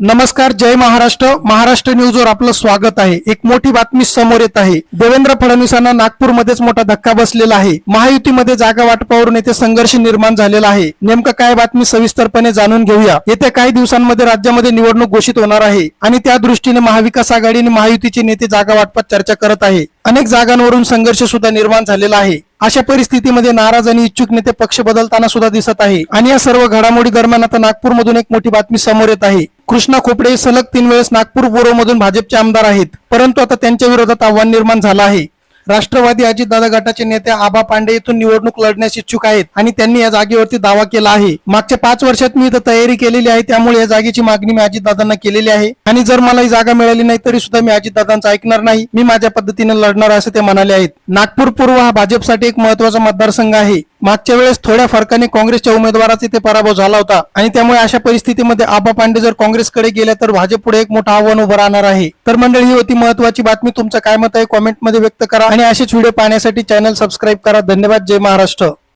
नमस्कार जय महाराष्ट्र. महाराष्ट्र न्यूजवर आपलं स्वागत आहे. एक मोठी बातमी समोर येत आहे. देवेंद्र फडणवीसांना नागपूरमध्येच मोठा धक्का बसलेला आहे. महायुतीमध्ये जागा वाटपावरून येथे संघर्ष निर्माण झालेला आहे. नेमकं काय बातमी सविस्तरपणे जाणून घेऊया. येत्या काही दिवसांमध्ये राज्यामध्ये निवडणूक घोषित होणार आहे आणि त्या दृष्टीने महाविकास आघाडी आणि महायुतीचे नेते जागा वाटपात चर्चा करत आहे. अनेक जागांवरून संघर्ष सुद्धा निर्माण झालेला आहे. अशा परिस्थितीमध्ये नाराज आणि इच्छुक नेते पक्ष बदलताना सुद्धा दिसत आहे. आणि या सर्व घडामोडी दरम्यान आता नागपूरमधून एक मोठी बातमी समोर येत आहे. कृष्णा खोपडे सलग तीन वेळेस नागपूर पूर्वमधून भाजपचे आमदार आहेत. परंतु आता त्यांच्या विरोधात आव्हान निर्माण झालं आहे. राष्ट्रवादी अजितदादा गटाचे नेते आबा पांडे येथून निवडणूक लढण्यास इच्छुक आहेत आणि त्यांनी या जागेवरती दावा केला आहे. मागच्या पाच वर्षात मी इथं तयारी केलेली आहे त्यामुळे या जागेची मागणी मी अजितदादांना केलेली आहे. आणि जर मला ही जागा मिळाली नाही तरी सुद्धा मी अजितदादांचं ऐकणार नाही. मी माझ्या पद्धतीने लढणार असं ते म्हणाले आहेत. नागपूर पूर्व हा भाजपसाठी एक महत्त्वाचा मतदारसंघ आहे. मागच्या वेळेस थोड्या फरकाने काँग्रेसच्या उमेदवाराचा इथे पराभव झाला होता. आणि त्यामुळे अशा परिस्थितीमध्ये आबा पांडे जर काँग्रेसकडे गेल्या तर भाजप पुढे एक मोठं आव्हान उभं राहणार आहे. तर मंडळी ही होती महत्वाची बातमी. तुमचं काय मत आहे? कॉमेंटमध्ये व्यक्त करा. आणि असेच व्हिडिओ पाहण्यासाठी चॅनल सबस्क्राईब करा. धन्यवाद. जय महाराष्ट्र.